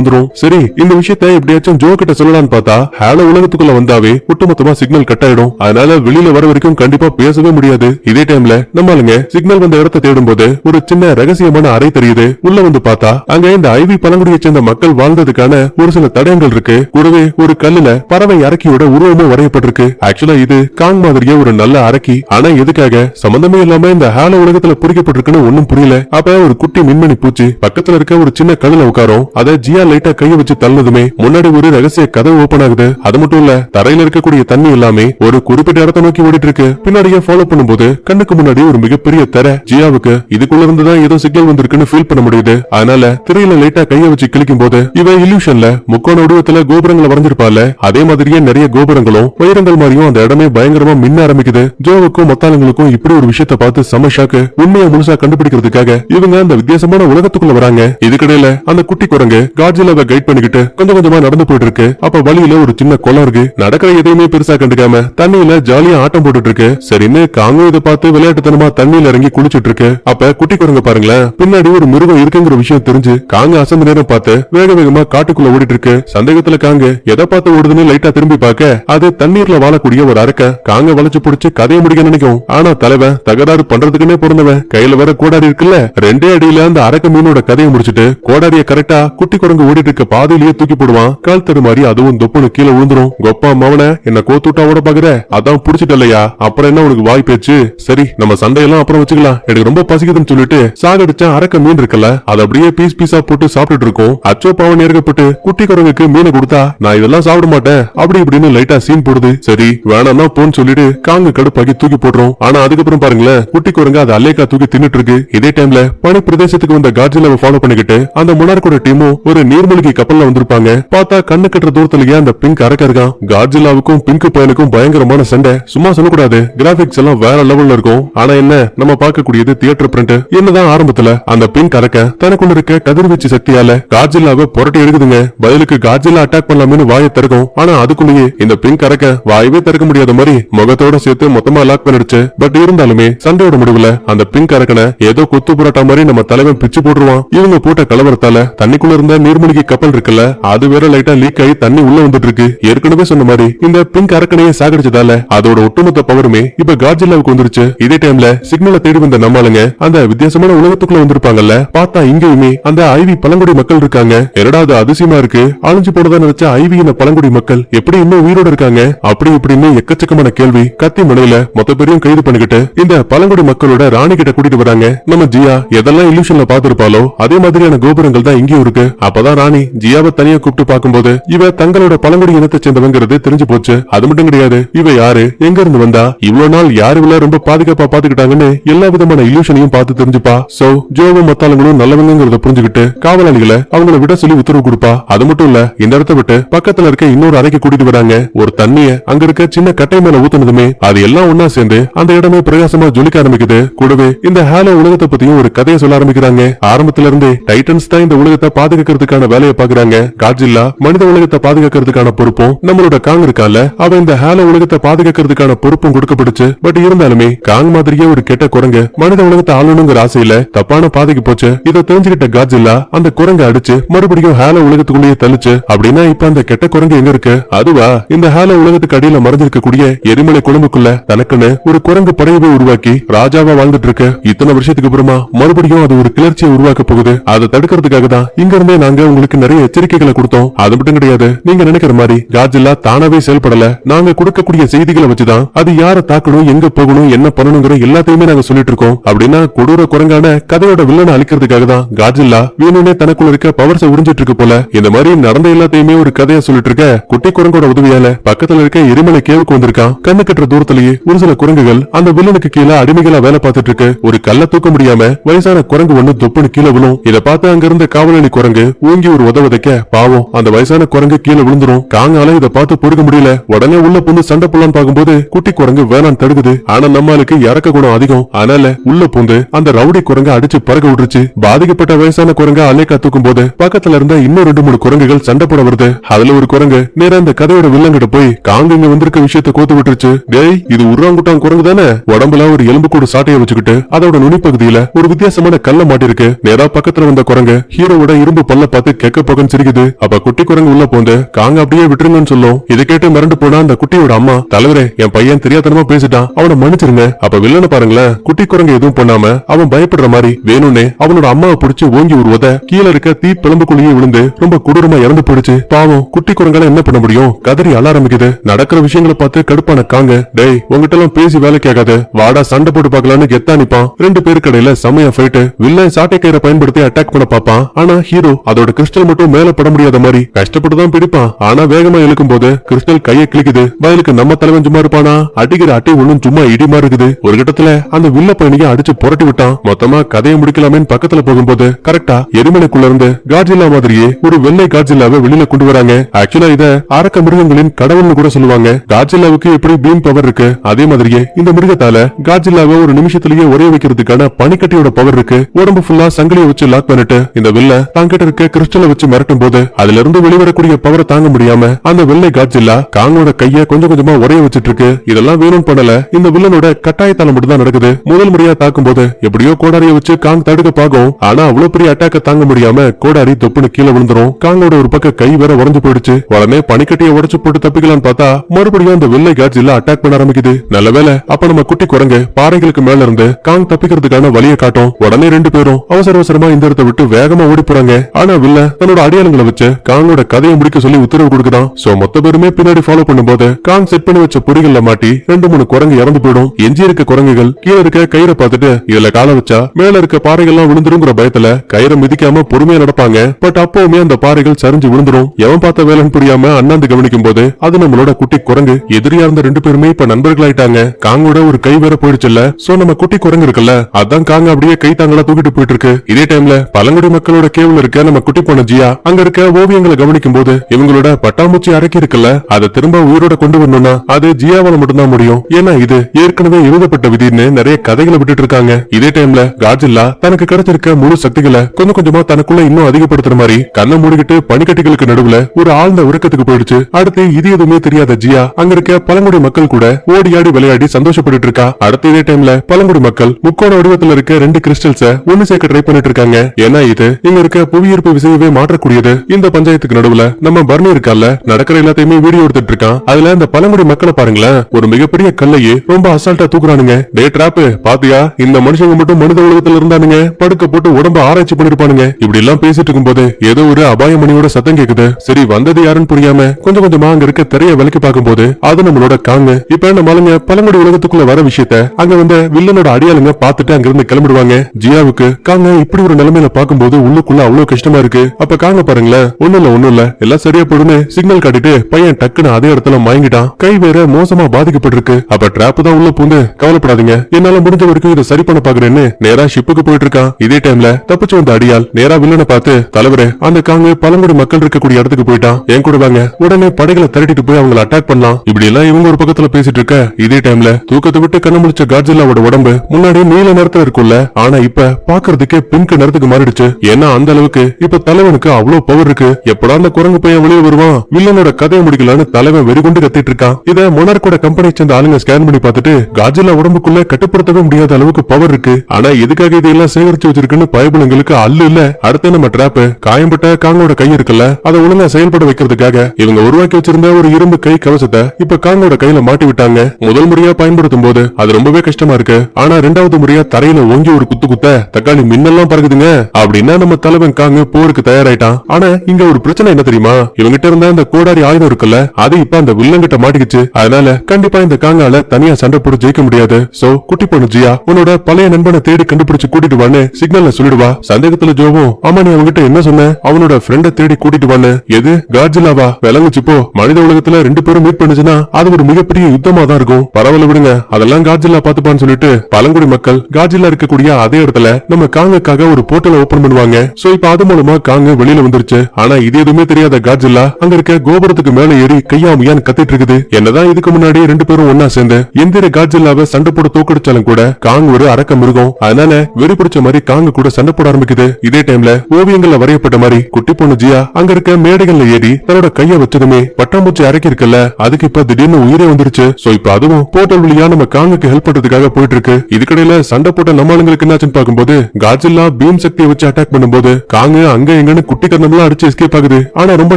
வந்துரும். சரி இந்த விஷயத்த எப்படியாச்சும் ஜோ கிட்ட சொல்லலாம்னு பார்த்தா ஹேலோ உலகத்துக்குள்ள வந்தாவே ஒட்டுமொத்தமா சிக்னல் கட் ஆயிடும். அதனால வெளியில வர வரைக்கும் கண்டிப்பா பேசவே முடியாது. இதே டைம்ல நம்மளுங்க சிக்னல் வந்த இடத்தை தேடும் போது ஒரு சின்ன ரகசியமான அறை தெரியுது. உள்ள வந்து பார்த்தா அங்க இந்த ஐவி பழங்குடியை சேர்ந்த மக்கள் வாழ்ந்ததுக்கான ஒரு சில தடயங்கள் இருக்கு. கூடவே ஒரு கல்லுல பறவை அரக்கியோட உருவமும் வரையப்பட்டிருக்கு. ஆக்சுவலா இது காங் மாதிரியே ஒரு நல்ல அரக்கி ஆனா எதுக்காக? சம்பந்தமே இல்லாம இந்த ஹேலோ உலகத்துல பொறிக்கப்பட்டிருக்குன்னு ஒண்ணும் புரியல. அப்ப ஒரு குட்டி மின்மணி பூச்சி பக்கத்துல இருக்க ஒரு சின்ன கல்லுல உட்காரும். அத ஜியா லைட்டா கைய வச்சு தள்ளதுமே முன்னாடி ஒரு ரகசிய கதவு ஓபன் ஆகுது. அது மட்டும் இல்ல தரையில இருக்கக்கூடிய தண்ணி எல்லாமே ஒரு குறிப்பிட்ட இடத்தை நோக்கி ஓடிட்டு இருக்கு பின்னாடியே ஃபாலோ பண்ணும்போது கண்ணுக்கு முன்னாடி ஒரு மிகப்பெரிய தர. ஜியாவுக்கு இதுக்குள்ள இருந்து தான் ஏதோ சிக்னல் வந்திருக்குன்னு ஃபீல் பண்ண முடியுது. அதனால திரையில லைட்டா கைய வச்சு கிளிக்கும் போது இவ இல்யூஷன்ல முக்கோண வடிவத்துல கோபுரங்களை வரைஞ்சிருப்பால அதே மாதிரியே நிறைய கோபுரங்களும் வைரங்கள் மாதிரியும் அந்த இடமே பயங்கரமா மின்ன ஆரம்பிக்குது. ஜோவுக்கும் மத்தாளங்களுக்கும் இப்படி ஒரு விஷயத்தை பார்த்து சம ஷாக்கு உண்மையை முழுசா கண்டுபிடிக்கிறதுக்காக இவங்க அந்த வித்தியாசமான உலகத்துக்குள்ள வராங்க. இதுக்கிடையில அந்த குட்டி குரங்கு காட்ஜிலாவை கைட் பண்ணிக்கிட்டு கொஞ்சம் கொஞ்சமா நடந்து போயிட்டு இருக்கு அப்ப வழியில ஒரு சின்ன குளம் இருக்கு. நடக்கிற எதையுமே பெருசா கண்டுக்காம தண்ணியில ஜாலியா ஆட்டம் போட்டுட்டு இருக்கு சரின்னு காங்கும் இதை பார்த்து விளையாட்டுத்தனமா தண்ணியில இறங்கி குளிச்சிட்டு இருக்கு அப்ப குட்டி குரங்கு பாருங்களேன் பின்னாடி ஒரு மிருகம் இருக்குங்கிற விஷயம் தெரிஞ்சு காங்க அசந்த நேரம் பார்த்து வேக வேகமா காட்டுக்குள்ள ஓடிட்டு இருக்கு சந்தேகத்துல காங்க எதை பார்த்து ஓடுதுன்னு லைட்டா திரும்பி பார்க்க? அது தண்ணீர்ல வாழக்கூடிய ஒரு அரக்க. காங்க வளைச்சு புடிச்சு கதையை முடிக்க நினைக்கும். ஆனா தலைவன் தகராறு பண்றதுக்குன்னே பிறந்தவன் கையில வேற கூடாடி இருக்குல்ல ரெண்டே அடியில அந்த அரக்க மீனோட வேலையை முடிச்சிட்டு கோடாரிய கரெக்டா குட்டி குரங்கு ஓடிட்டு இருக்க பாதையிலேயே தூக்கி போடுவான். கால் தடுமாறி அதுவும் தொப்புனு கீழே விழுந்துரும். கொப்பா மவன என்ன கோத்துட்டா ஓட பாக்குற? அதான் புடிச்சிட்டலையா அப்புறம் என்ன உனக்கு வாய் பேச்சு? சரி நம்ம சண்டையெல்லாம் அப்புறம் வச்சுக்கலாம். எனக்கு ரொம்ப பசிக்குதுன்னு சொல்லிட்டு சாகடிச்ச அரக்க மீன் இருக்கல அதை அப்படியே பீஸ் பீஸா போட்டு சாப்பிட்டுட்டு இருக்கோம். அச்சோ பாவன் இறக்கப்பட்டு குட்டி குரங்குக்கு மீனை கொடுத்தா நான் இதெல்லாம் சாப்பிட மாட்டேன். அப்படி இப்படின்னு லைட்டா சீன் போடுது. சரி வேணாம்னா போன்னு சொல்லிட்டு காங்கு கடுப்பாக்கி தூக்கி போடுறோம். ஆனா அதுக்கப்புறம் பாருங்களேன் குட்டி குரங்கு அதை அல்லேக்கா தூக்கி தின்னுட்டு இருக்கு. இதே டைம்ல பனி பிரதேசத்துக்கு வந்த காட்ஜிலாவை ஃபாலோ பண்ணிக்கிட்டு அந்த முனார்க்கோட டீமும் ஒரு நீர்மூழ்கி கப்பல்ல வந்திருப்பாங்க. பார்த்தா கண்ணு கட்டுற தூரத்துலயே அந்த பிங்க் அரக்க இருக்கான். கார்ஜிலாவுக்கும் பிங்க் பையனுக்கும் பயங்கரமான சண்டை. சும்மா சொல்லக்கூடாது. கிராபிக்ஸ் எல்லாம் வேற லெவல்ல இருக்கும். ஆனா என்ன நம்ம பார்க்கக்கூடியது தியேட்டர் பிரிண்ட் என்னதான் ஆரம்பத்துல அந்த பிங்க் அரக்க தனக்குள்ள இருக்க கதிர்வீச்சு சக்தியால காட்ஜில்லாவை புரட்டி எடுக்குதுங்க. பதிலுக்கு காட்ஜில்லா அட்டாக் பண்ணலாம்னு வாயை திறக்கும். ஆனா அதுக்குள்ளேயே இந்த பிங்க் அரக்க வாயவே திறக்க முடியாத மாதிரி முகத்தோட சேர்த்து மொத்தமா லாக் பண்ணிடுச்சு. பட் இருந்தாலுமே சண்டையோட முடிவுல அந்த பிங்க் அரக்கனை ஏதோ குத்து புரட்டா மாதிரி நம்ம தலைவன் பிச்சு போட்டுருவான். இவங்க போட்ட கலவரத்தால தண்ணிக்குள்ள இருந்த நீர்மூழ்கி கப்பல் இருக்குல்ல அது வேற லைட்டா லீக் ஆகி தண்ணி உள்ள வந்துட்டு இருக்கு ஏற்கனவே சொன்ன மாதிரி இந்த பிங்க் அரக்கனையே சாகடிச்சதால அதோட ஒட்டுமொத்த பவருமே இப்ப காட்ஜில்லாவுக்கு வந்துருச்சு. இதே டைம்ல சிக்னலை தேடி வந்த நம்மளுங்க அந்த வித்தியாசமான உலகத்துக்குள்ள வந்திருப்பாங்கல்ல பார்த்தா இங்கேயுமே அந்த ஐவி பழங்குடி மக்கள் இருக்காங்க. இரண்டாவது அதிசயமா இருக்கு? அழிஞ்சு போனதா நினைச்ச ஐவி இந்த பழங்குடி மக்கள் எப்படி இன்னும் உயிரோட இருக்காங்க? அப்படி இப்படின்னு எக்கச்சக்கமான கேள்வி கத்தி முனையில மொத்த பேரையும் கைது பண்ணிக்கிட்டு இந்த பழங்குடி மக்களோட ராணி கிட்ட கூட்டிட்டு வராங்க. நம்ம ஜியா எதெல்லாம் இல்யூஷன்ல பாத்திருப்பாலோ அதே மாதிரியான கோபுரங்கள் தான் இங்கேயும் இருக்கு. அப்பதான் ராணி ஜியாவை தனியா கூப்பிட்டு பார்க்கும்போது இவ தங்களோட பழங்குடி இனத்தை சேர்ந்தவங்கிறது தெரிஞ்சு போச்சு. அது மட்டும் கிடையாது இவ யாரு? எங்க இருந்து வந்தா? இவ்வளவு நாள் யாரு இவ்வளவு ரொம்ப பாதுகாப்பா பாத்துக்கிட்டாங்கன்னு எல்லா விதமான இல்யூஷனையும் பார்த்து தெரிஞ்சுப்பா. சோ ஜோவும் மத்தாளங்களும் நல்லவங்கிறத புரிஞ்சுக்கிட்டு காவலாளிகளை அவங்கள விட சொல்லி உத்தரவு கொடுப்பா. அது மட்டும் இல்ல இந்த இடத்த விட்டு பக்கத்துல இருக்க இன்னொரு அறைக்கு கூட்டிட்டு வராங்க. ஒரு தண்ணிய அங்க இருக்க சின்ன கட்டை மேல ஊத்துனதுமே அது எல்லாம் ஒன்னா சேர்ந்து அந்த இடமே பிரகாசமா ஜொலிக்க ஆரம்பிக்குது. கூடவே இந்த ஹேலோ உலகத்தை பத்தியும் ஒரு கதையை சொல்ல ஆரம்பிக்கிறாங்க. ஆரம்பத்துல இருந்தே டைட்டன்ஸ் தான் இந்த உலகத்தை பாதுகாக்கிறதுக்கான வேலையை பாக்குறாங்க காட்ஜில்லா மனித உலகத்தை பாதுகாக்கிறதுக்கான பொறுப்பும் நம்மளோட காங் இருக்கால அவன் இந்த ஹேல உலகத்தை பாதுகாக்கிறதுக்கான பொறுப்பும் கொடுக்கப்பட்டுச்சு. பட் இருந்தாலுமே காங் மாதிரியே ஒரு கெட்ட குரங்கு மனித உலகத்தை ஆளணுங்கிற ஆசையில தப்பான பாதைக்கு போச்சு. இதை தெரிஞ்சுக்கிட்ட காட்ஜில்லா அந்த குரங்கை அடிச்சு மறுபடியும் ஹேலோ உலகத்துக்குள்ளேயே தள்ளுச்சு. அப்படின்னா இப்ப அந்த கெட்ட குரங்கு எங்க இருக்கு? அதுவா? இந்த ஹேல உலகத்துக்கு அடியில மறைஞ்சிருக்கக்கூடிய எரிமலை குழம்புக்குள்ள தனக்குன்னு ஒரு குரங்கு படையவை உருவாக்கி ராஜாவா வாழ்ந்துட்டு இருக்கு. இத்தனை வருஷத்துக்கு அப்புறமா மறுபடியும் அது ஒரு கிளர்ச்சியை உருவாக்க போகுது. அதை தடுக்கிறதுக்காக தான் இங்க இருந்தே நாங்க உங்களுக்கு நிறைய எச்சரிக்கைகளை கொடுத்தோம். அது மட்டும் கிடையாது நீங்க நினைக்கிற மாதிரி காஜில்லா தானாவே செயல்படல. நாங்க கொடுக்கக்கூடிய செய்திகளை வச்சுதான் அது யார தாக்கணும் எங்க போகணும் என்ன பண்ணணுங்கிற எல்லாத்தையுமே நாங்க சொல்லிட்டு இருக்கோம். அப்படின்னா கொடூர குரங்கான கதையோட வில்லனை அழிக்கிறதுக்காக தான் காஜில்லா வேணும்னே தனக்குள்ள இருக்க பவர்ஸை உறிஞ்சிட்டு இருக்கு போல. இந்த மாதிரி நடந்த எல்லாத்தையுமே ஒரு கதையா சொல்லிட்டு இருக்க குட்டி குரங்கோட உதவியால பக்கத்துல இருக்க எரிமலை கேவுக்கு வந்திருக்கான். கண்ணு கட்டுற தூரத்திலேயே ஒரு சில குரங்குகள் அந்த வில்லனுக்கு கீழே அடிமைகளா வேலை பார்த்துட்டு இருக்கு. ஒரு கல்ல தூக்க முடியாம வயசான குரங்கு ஒண்ணு தொப்புன்னு கீழே விழும். இத பார்த்து அங்க இருந்த காவலாளி குரங்கு ஊங்கி ஒரு உதவ பாவம் அந்த வயசான குரங்கு கீழே விழுந்துரும். காங்கால இத பார்த்து பொறுக்க முடியல. உடனே உள்ள புந்து சண்டை போலான்னு பாக்கும்போது குட்டி குரங்கு வேணாம் தடுக்குது. ஆனா நம்மளுக்கு இறக்க குணம் அதிகம். அதனால உள்ள பூந்து அந்த ரவுடி குரங்க அடிச்சு பறக்க விட்டுருச்சு. பாதிக்கப்பட்ட வயசான குரங்க அலேக்கா தூக்கும் போது பக்கத்துல இருந்த இன்னும் ரெண்டு மூணு குரங்குகள் சண்டை போட வருது. அதுல ஒரு குரங்கு நேரா அந்த கதையோட வில்லங்கிட்ட போய் காங்க இங்க வந்திருக்க விஷயத்த கோத்து விட்டுருச்சு. டேய் இது உருவாங்குட்டான் குரங்கு தானே? உடம்புல ஒரு எலும்பு கூடு சாட்டையை வச்சுக்கிட்டு அதோட நுனிப்பகுதியில ஒரு வித்தியாசமான கல்ல மாட்டிருக்கு நேரா பக்கத்துல வந்த குரங்கு ஹீரோவோட இரும்பு பல்ல பார்த்து கெக்க போகன்னு சிரிக்குது. அப்ப குட்டி குரங்கு உள்ள போந்து காங்க அப்படியே விட்டுருங்கன்னு சொல்லும். இதை கேட்டு மிரண்டு போனா அந்த குட்டியோட அம்மா தலைவரே என் பையன் தெரியாதனமா பேசிட்டான். அவனை மன்னிச்சிருங்க. அப்ப வில்லனை பாருங்களேன். குட்டி குரங்கு எதுவும் பண்ணாம அவன் பயப்படுற மாதிரி வேணும்னே அவனோட அம்மாவை பிடிச்சு ஓங்கி உருவத கீழே இருக்க தீ பிளம்புக்குள்ளேயே விழுந்து ரொம்ப கொடூரமா இறந்து போயிடுச்சு. பாவம் குட்டி குரங்கால என்ன பண்ண முடியும்? கதறி அழ ஆரம்பிக்குது. நடக்கிற விஷயங்களை பார்த்து கடுப்பான காங்க டேய் உங்ககிட்ட எல்லாம் பேசி வேலை கேட்காது வாடா சண்டை போட்டு பார்க்கலான்னு கெத்தா நிப்பான். ரெண்டு பேருக்கு இடையில செமையா ஃபைட் வில்லன் சாட்டை கயிறை பயன்படுத்தி அட்டாக் பண்ண பாப்பான் ஆனா ஹீரோ அதோட கிறிஸ்டல் மட்டும் மேல பட முடியாத மாதிரி கஷ்டப்பட்டு தான் பிடிப்பான். ஆனா வேகமா இழுக்கும் போது கிறிஸ்டல் கையை கிளிக்குது பதிலுக்கு நம்ம தலைவன் சும்மா இருப்பானா? அடிக்கிற அட்டை ஒண்ணும் சும்மா இடி மாதிரி இருக்குது ஒரு கட்டத்துல அந்த வில்ல பயணியை அடிச்சு புரட்டி விட்டான். மொத்தமா கதையை முடிக்கலாமேன்னு பக்கத்துல போகும்போது கரெக்டா எரிமலைக்குள்ள இருந்து காட்ஜில்லா மாதிரியே ஒரு வெள்ளை காட்ஜில்லாவை வெளியில கொண்டு வராங்க. ஆக்சுவலா இத அரக்க மிருகங்களின் கடவுள்னு கூட சொல்லுவாங்க. காட்ஜில்லாவுக்கு எப்படி பீம் பவர் இருக்கு? அதே மாதிரியே இந்த மிருகத்தால காட்ஜில்லாவை ஒரு நிமிஷத்திலேயே உரைய வைக்கிறதுக்கான பனிக்கட்டியோட பவர் இருக்கு. உடம்பு ஃபுல்லா சங்கிலியை வச்சு லாக் பண்ணிட்டு இந்த வில்ல தாங்கிட்ட இருக்க கிறிஸ்டலை வச்சு மிரட்டும் போது அதுல இருந்து வெளிவரக்கூடிய பவரை தாங்க முடியாம அந்த வெள்ளை காட்சில்லா காங்கோட கைய கொஞ்சம் கொஞ்சமா உடைய வச்சிட்டு இருக்கு. இதெல்லாம் வேணும் பண்ணல. இந்த வில்லனோட கட்டாயத்தால மட்டும் தான் நடக்குது. முதல் முறையா தாக்கும் போது எப்படியோ கோடாரிய வச்சு காங் தடுக்க பாக்கும் ஆனா அவ்வளவு பெரிய அட்டாக்க தாங்க முடியாம கோடாரி தொப்புன்னு கீழே விழுந்துரும். காங்கோட ஒரு பக்கம் கை வேற உடஞ்சு போயிடுச்சு. உடனே பனிக்கட்டியை உடச்சு போட்டு தப்பிக்கலாம்னு பார்த்தா மறுபடியும் அந்த வெள்ளை காட்ஜில்லா அட்டாக் பண்ண ஆரம்பிக்குது. நல்ல வேளை அப்ப நம்ம குட்டி குரங்கு பாறைகளுக்கு மேல இருந்து காங் தப்பிக்கிறதுக்கான வழியை காட்டும். உடனே ரெண்டு பேரும் அவசர அவசரமா இந்த இடத்தை விட்டு வேகமா ஓடி போறாங்க. ஆனா வில்ல தன்னோட அடையாளங்களை வச்சு காங்கோட கதையை முடிக்க சொல்லி உத்தரவு கொடுக்குதான். சோ மொத்த பேருமே பின்னாடி ஃபாலோ பண்ணும்போது காங் செட் பண்ணி வச்ச பொறிகள்ல மாட்டி ரெண்டு மூணு குரங்கு இறந்து போயிடும். எஞ்சி இருக்க குரங்குகள் கீழே இருக்க கயிறை பார்த்துட்டு இதுல கால வச்சா மேல இருக்க பாறைகள்லாம் விழுந்துருங்கிற பயத்துல கயிறை மிதிக்காம பொறுமையா நடப்பாங்க. பட் அப்பவுமே அந்த பாறைகள் சரிஞ்சு விழுந்துரும். எவன் பார்த்த வேலைன்னு புரியாம அண்ணாந்து கவனிக்கும் போது அது நம்மளோட குட்டி குரங்கு. எதிரியா இருந்த ரெண்டு பேருமே இப்ப நண்பர்களாயிட்டாங்க. காங்கோட ஒரு கை வேற போயிடுச்சுல்ல. சோ நம்ம குட்டி குரங்கு இருக்குல்ல அதான் காங்க அப்படியே கை தாங்களா தூக்கிட்டு போயிட்டு இருக்கு. இதே டைம் டைம்ல பழங்குடி மக்களோட கேவ்ல இருக்க நம்ம குட்டி போன ஜியா அங்க இருக்க ஓவியங்களை கவனிக்கும் போது இவங்களோட பட்டாமூச்சி அரைக்கி இருக்குல்ல அதை திரும்ப உயிரோட கொண்டு வரணும்னா அது ஜியாவால மட்டும்தான் முடியும். ஏன்னா இது ஏற்கனவே எழுதப்பட்ட விதின்னு நிறைய கதைகளை விட்டுட்டு இருக்காங்க. இதே டைம்ல காஜில்லா தனக்கு கிடைச்சிருக்க முழு சக்திகளை கொஞ்சம் கொஞ்சமா தனக்குள்ள இன்னும் அதிகப்படுத்துற மாதிரி கண்ணை மூடிக்கிட்டு பனிக்கட்டிகளுக்கு நடுவுல ஒரு ஆழ்ந்த உறக்கத்துக்கு போயிடுச்சு. அடுத்து இது எதுவுமே தெரியாத ஜியா அங்க இருக்க பழங்குடி மக்கள் கூட ஓடி ஆடி விளையாடி சந்தோஷப்பட்டுட்டு இருக்கா. அடுத்த இதே டைம்ல பழங்குடி மக்கள் முக்கோண வடிவத்துல இருக்க ரெண்டு கிறிஸ்டல்ஸ ஒன்னு சேர்க்க ட்ரை பண்ணிட்டு இருக்காங்க. ஏன்னா இது இங்க இருக்க புவியீர்ப்பு விசையவே மாற்றக்கூடியது. இந்த பஞ்சாயத்துக்கு நடுவுல நம்ம பர்னி இருக்கால நடக்கிற எல்லாத்தையுமே வீடியோ எடுத்துட்டு இருக்கான். அதுல இந்த பழங்குடி மக்களை பாருங்களேன் ஒரு மிகப்பெரிய கல்லையே ரொம்ப அசால்ட்டா தூக்குறானுங்க. டே டிராப் பாத்தியா? இந்த மனுஷங்க மட்டும் மனித உலகத்துல இருந்தானுங்க. படுக்க போட்டு உடம்ப ஆராய்ச்சி பண்ணிருப்பானுங்க. இப்படி எல்லாம் பேசிட்டு இருக்கும்போது ஏதோ ஒரு அபாய மணியோட சத்தம் கேக்குது. சரி வந்தது யாருன்னு புரியாம கொஞ்சம் கொஞ்சமா அங்க இருக்க திரைய விலக்கி பார்க்கும்போது அது நம்மளோட காங்க இப்ப நம்ம ஆளுங்க பழங்குடி உலகத்துக்குள்ள வர விஷயத்த அங்க வந்து வில்லனோட அடியாளுங்க பாத்துட்டு அங்க இருந்து கிளம்பிடுவாங்க. ஜியாவுக்கு காங்க இப்படி ஒரு ஒரு நிலைமையில பாக்கும்போது உள்ளுக்குள்ள அவ்வளவு கஷ்டமா இருக்கு. அப்ப காங்க பாருங்களேன். ஒண்ணு இல்ல ஒண்ணு இல்ல. எல்லாம் சரியா போடுன்னு சிக்னல் காட்டிட்டு பையன் டக்குன்னு அதே இடத்துல மயங்கிட்டான். கை வேற மோசமா பாதிக்கப்பட்டிருக்கு. அப்ப டிராப் தான் உள்ள பூந்து கவலைப்படாதீங்க. என்னால முடிஞ்ச வரைக்கும் இதை சரி பண்ண பாக்குறேன்னு நேரா ஷிப்புக்கு போயிட்டு இருக்கான். இதே டைம்ல தப்பிச்சு வந்த அடியால் நேரா வில்லனை பார்த்து தலைவரே அந்த காங்கு பழங்குடி மக்கள் இருக்கக்கூடிய இடத்துக்கு போயிட்டான். என் கூட வாங்க. உடனே படைகளை திரட்டிட்டு போய் அவங்களை அட்டாக் பண்ணலாம். இப்படி எல்லாம் இவங்க ஒரு பக்கத்துல பேசிட்டு இருக்க இதே டைம்ல தூக்கத்தை விட்டு கண்ணு முடிச்ச காட்ஜில்லாவோட உடம்பு முன்னாடி நீல நிறத்துல இருக்கும்ல. ஆனா இப்ப பாக்குறதுக்கே பிங்க் நேரத்துக்கு மாறிடுச்சு. ஏன்னா அந்த அளவுக்கு? இப்ப தலைவனுக்கு அவ்வளவு பவர் இருக்கு. எப்படா அந்த குரங்கு பையன் வெளியே வருவான்? வில்லனோட கதையை முடிக்கலான்னு தலைவன் வெறிகொண்டு கத்திட்டு இருக்கான். இத மொனார்க்கோட கம்பெனி சேர்ந்த ஆளுங்க ஸ்கேன் பண்ணி பார்த்துட்டு காஜிலா உடம்புக்குள்ள கட்டுப்படுத்தவே முடியாத அளவுக்கு பவர் இருக்கு. ஆனா எதுக்காக இதெல்லாம் சேகரிச்சு வச்சிருக்குன்னு பயபுலங்களுக்கு அல்லு இல்ல. அடுத்து நம்ம டிராப் காயம்பட்ட காங்கோட கை இருக்குல்ல? அதை ஒழுங்கா செயல்பட வைக்கிறதுக்காக இவங்க உருவாக்கி வச்சிருந்த ஒரு இரும்பு கை கவசத்தை இப்ப காங்கோட கையில மாட்டி விட்டாங்க. முதல் முறையா பயன்படுத்தும் போது அது ரொம்பவே கஷ்டமா இருக்கு. ஆனா ரெண்டாவது முறையா தரையில ஓங்கி ஒரு குத்து குத்த தக்காளி மின்னெல்லாம் பறக்குதுங்க அப்படின்னா நம்ம தலைவன் காங்க போருக்கு தயாராயிட்டான். ஆனா இங்க ஒரு பிரச்சனை என்ன தெரியுமா? இவங்கிட்ட இருந்த அந்த கோடாரி ஆயுதம் இருக்குல்ல அது இப்ப அந்த வில்லங்கிட்ட மாட்டிக்கிச்சு. அதனால கண்டிப்பா இந்த காங்கால தனியா சண்டை போட்டு ஜெயிக்க முடியாது. சோ குட்டி பொண்ணு ஜியா உன்னோட பழைய நண்பனை தேடி கண்டுபிடிச்சு கூட்டிட்டு வான்னு சிக்னல்ல சொல்லிடுவா. சந்தேகத்துல ஜோவும் ஆமா நீ அவங்கிட்ட என்ன சொன்ன? அவனோட ஃப்ரெண்ட தேடி கூட்டிட்டு வான்னு. எது? காட்ஜிலாவா விளங்குச்சு போ. மனித உலகத்துல ரெண்டு பேரும் மீட் பண்ணுச்சுன்னா அது ஒரு மிகப்பெரிய யுத்தமா தான் இருக்கும். பரவாயில்ல விடுங்க அதெல்லாம் காட்ஜில்லா பாத்துப்பான்னு சொல்லிட்டு பழங்குடி மக்கள் காட்ஜில்லா இருக்கக்கூடிய அதே இடத்துல நம்ம காங்கக்காக ஒரு ஒரு போர்ட்டல் ஓபன் பண்ணுவாங்க. சோ இப்ப அது மூலமா காங்க வெளியில வந்துருச்சு. ஆனா இது எதுவுமே தெரியாத காட்ஜில்லா அங்க இருக்க கோபுரத்துக்கு மேல ஏறி கையாமியான்னு கத்திட்டு இருக்குது. என்னதான் இதுக்கு முன்னாடி ரெண்டு பேரும் ஒன்னா சேர்ந்து எந்திர காட்ஜில்லாவை சண்டை போட தோக்கடிச்சாலும் கூட காங் ஒரு அரக்க மிருகம். அதனால வெறி பிடிச்ச மாதிரி காங்க கூட சண்டை போட ஆரம்பிக்குது. இதே டைம்ல ஓவியங்கள்ல வரையப்பட்ட மாதிரி குட்டி பொண்ணு ஜியா அங்க இருக்க மேடைகள்ல ஏறி தன்னோட கைய வச்சதுமே பட்டாம்பூச்சி அரைக்கி இருக்குல்ல அதுக்கு இப்ப திடீர்னு உயிரே வந்துருச்சு. சோ இப்ப அதுவும் போர்ட்டல் வழியா நம்ம காங்குக்கு ஹெல்ப் பண்றதுக்காக போயிட்டு இருக்கு. இதுக்கடையில சண்டை போட்ட நம்ம ஆளுங்களுக்கு என்னாச்சுன்னு பாக்கும்போது காட்ஜில்லா பீ ஓம் சக்தியை வச்சு அட்டாக் பண்ணும்போது காங்கு அங்க எங்கன்னு குட்டி கண்ணம்லாம் அடிச்சு எஸ்கேப் ஆகுது. ஆனா ரொம்ப